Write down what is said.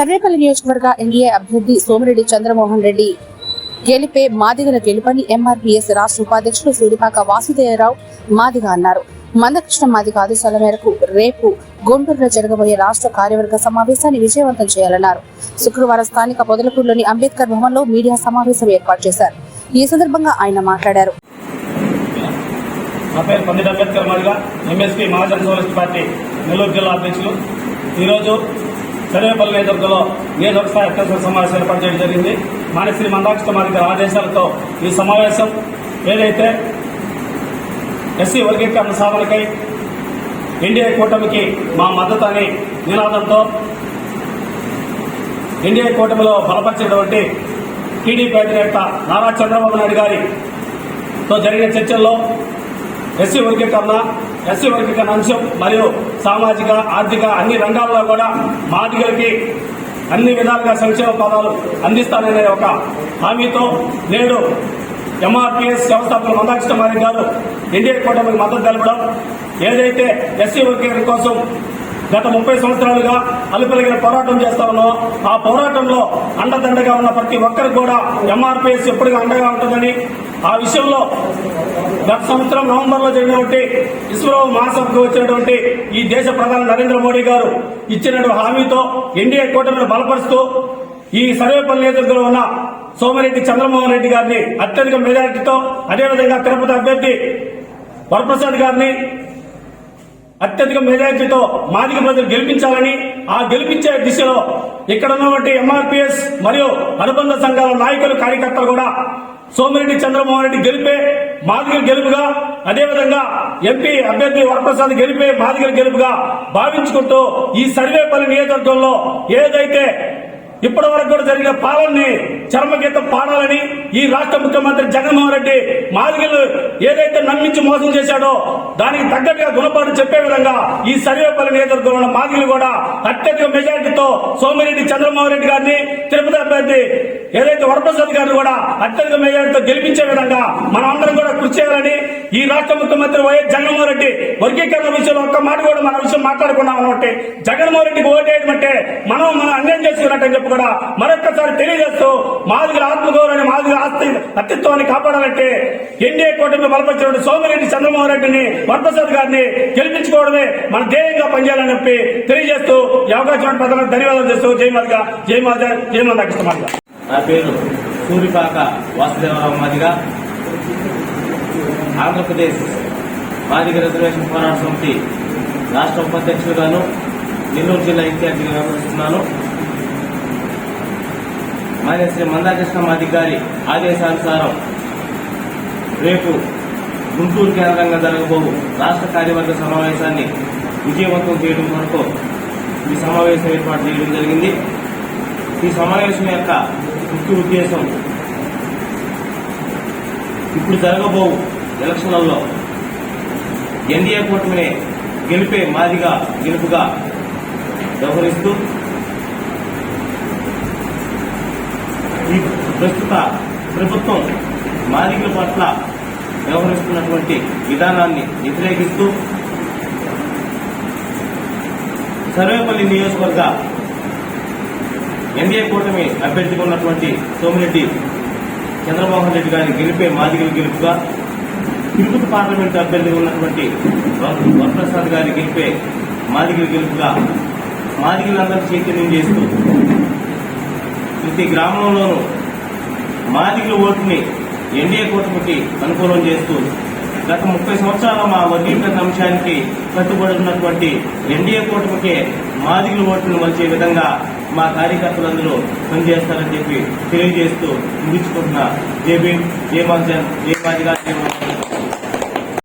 సర్వేపల్లి నియోజకవర్గ ఎన్డీఏ అభ్యర్థి సోమిరెడ్డి చంద్రమోహన్ రెడ్డి. గెలిపే మాదిగల గెలుపని ఎంఆర్పీఎస్ రాష్ట్ర ఉపాధ్యక్షుడు సూరిపాక వాసుదేవరావు మాదిగ అన్నారు. మందకృష్ణ మాదిగ ఆదేశాల మేరకు రేపు గుంటూరులో జరగబోయే రాష్ట్ర కార్యవర్గ సమావేశాన్ని విజయవంతం చేయాలన్నారు. శుక్రవారం స్థానిక పొదలకూరులోని అంబేద్కర్ భవన్లో మీడియా సమావేశం ఏర్పాటు చేశారు. ఈ సందర్భంగా ఆయన మాట్లాడారు. నా పేరు Pandit Ambedkar Madiga MSP Mahajana socialist party Nellore జిల్లా అధ్యక్షులు. ఈరోజు సర్వేపల్లి నేతృత్వంలో నియోజకవర్గ స్థాయి అత్యవసర సమావేశం ఏర్పాటు చేయడం జరిగింది. మానశ్రీ కుమార్ గారి ఆదేశాలతో ఈ సమావేశం ఏదైతే ఎస్సీ వర్గీకరణ సాధనకై ఎన్డీఏ కూటమికి మా మద్దతు అని నినాదంతో ఎన్డీఏ కూటమిలో బలపరిచినటువంటి టీడీపీ అధినేత నారా చంద్రబాబు నాయుడు గారితో జరిగిన చర్చల్లో ఎస్సీ వర్గీకరణ ఎస్సీ వర్గీకరణ అంశం మరియు సామాజిక ఆర్థిక అన్ని రంగాల్లో కూడా మాదిగలకి అన్ని విధాలుగా సంక్షేమ పదాలు అందిస్తాననే ఒక హామీతో నేడు ఎంఆర్పీఎస్ వ్యవస్థాపకులు మందాకృష్ణ మాది గారు ఎన్డీఏ కూటమికి మద్దతు తెలపడం ఏదైతే ఎస్సీ వర్గీకరణ కోసం గత ముప్పై సంవత్సరాలుగా అలుపెలిగిన పోరాటం చేస్తా ఉన్నాం ఆ పోరాటంలో అండదండగా ఉన్న ప్రతి ఒక్కరికి కూడా ఎంఆర్పీఎస్ ఎప్పటికీ అండగా ఉంటుందని ఆ విషయంలో గత సంవత్సరం నవంబర్లో జరిగినటువంటి ఇస్రో మహాసభకు వచ్చినటువంటి ఈ దేశ ప్రధాని నరేంద్ర మోడీ గారు ఇచ్చినటువంటి హామీతో ఎన్డీఏ కూటమిని బలపరుస్తూ ఈ సర్వేపల్లి నియోజకవర్గంలో ఉన్న సోమిరెడ్డి చంద్రమోహన్ రెడ్డి గారిని అత్యధిక మెజారిటీతో అదేవిధంగా తిరుపతి అభ్యర్థి వరప్రసాద్ గారిని అత్యధిక మెజారిటీతో మాదిక ప్రజలు గెలిపించాలని ఆ గెలిపించే దిశలో ఇక్కడ ఉన్నటువంటి ఎంఆర్పీఎస్ మరియు అనుబంధ సంఘాల నాయకులు కార్యకర్తలు కూడా సోమిరెడ్డి చంద్రమోహన్ రెడ్డి గెలిపే మాదిగల గెలుపుగా అదేవిధంగా ఎంపీ అభ్యర్థి వరప్రసాద్ గెలిపే మాదిగల గెలుపుగా భావించుకుంటూ ఈ సర్వేపల్లి నియోజకవర్గంలో ఏదైతే ఇప్పటి వరకు కూడా జరిగిన పాలనని చర్మగీతం పాడాలని ఈ రాష్ట్ర ముఖ్యమంత్రి జగన్మోహన్ రెడ్డి మాదిగలు ఏదైతే నమ్మించి మోసం చేశాడో దానికి తగ్గట్టుగా గుణపాఠం చెప్పే విధంగా ఈ సర్వేపల్లి నియోజకవర్గంలో ఉన్న మాదిగలు కూడా అత్యధిక మెజారిటీతో సోమిరెడ్డి చంద్రమోహన్ రెడ్డి గారిని తిరుపతి అభ్యర్థి ఏదైతే వరప్రసాద్ గారిని కూడా అత్యధిక మెజారిటీతో గెలిపించే విధంగా మనం అందరం కూడా కృషి చేయాలని ఈ రాష్ట్ర ముఖ్యమంత్రి వైఎస్ జగన్మోహన్ రెడ్డి వర్గీకరణ విషయంలో ఒక్క మాట కూడా మన విషయం మాట్లాడుకున్నాం అనమాట జగన్మోహన్ రెడ్డికి ఓటేయడం అంటే మనం మనం అన్యాయం చేసుకున్నట్టని చెప్పి కూడా మరొక్కసారి తెలియజేస్తూ మాదిగల ఆత్మగౌరవాన్ని మాదిగల ఆస్తి అస్తిత్వాన్ని కాపాడాలంటే ఎన్డీఏ కూటమి బలపరిచినటువంటి సోమిరెడ్డి చంద్రమోహన్ రెడ్డిని వరప్రసాద్ గారిని గెలిపించుకోవడమే మన ధ్యేయంగా పనిచేయాలని చెప్పి తెలియజేస్తూ ఈ అవకాశం ప్రజలకు ధన్యవాదాలు చేస్తూ జై మాదిగా జై మాద జై మాద నా పేరు సూరిపాక వాసుదేవరావు మాదిగ. ఆంధ్రప్రదేశ్ మాదిగ రిజర్వేషన్ పోరాట సమితి రాష్ట్ర ఉపాధ్యక్షుడుగాను నెల్లూరు జిల్లా ఇన్ఛార్జిగా వ్యవహరిస్తున్నాను. ఆయన శ్రీ మందాకృష్ణ మాదిగ గారి ఆదేశానుసారం రేపు గుంటూరు కేంద్రంగా జరగబోవు రాష్ట్ర కార్యవర్గ సమావేశాన్ని విజయవంతం చేయడం కొరకు ఈ సమావేశం ఏర్పాటు చేయడం జరిగింది. ఈ సమావేశం యొక్క ముఖ్య ఉద్దేశం ఇప్పుడు జరగబో ఎలక్షన్లలో ఎన్డీఏ కూటమిని గెలిపే మాదిగా గెలుపుగా వ్యవహరిస్తూ ఈ ప్రస్తుత ప్రభుత్వం మాదిగల పట్ల వ్యవహరిస్తున్నటువంటి విధానాన్ని వ్యతిరేకిస్తూ సర్వేపల్లి నియోజకవర్గ ఎన్డీఏ కూటమి అభ్యర్థిగా ఉన్నటువంటి సోమిరెడ్డి చంద్రమోహన్ రెడ్డి గారిని గెలిపే మాదిగల గెలుపుగా తిరుపతి పార్లమెంట్ అభ్యర్థిగా ఉన్నటువంటి వరప్రసాద్ గారిని గెలిపే మాదిగల గెలుపుగా మాదిగలందరూ చైతన్యం చేస్తూ ప్రతి గ్రామంలోనూ మాదిగుల ఓటుని ఎన్డీఏ కూటమికి అనుకూలం చేస్తూ గత ముప్పై సంవత్సరాల మా వర్గీకరణ అంశానికి కట్టుబడి ఉన్నటువంటి ఎన్డీఏ కూటమికే మాదిగుల ఓటును మలిచే విధంగా మా కార్యకర్తలందరూ పనిచేస్తారని చెప్పి తెలియజేస్తూ ముగించుకుంటున్న. జేబీ జయమాజన్ జయమాజిగా జయమాజన్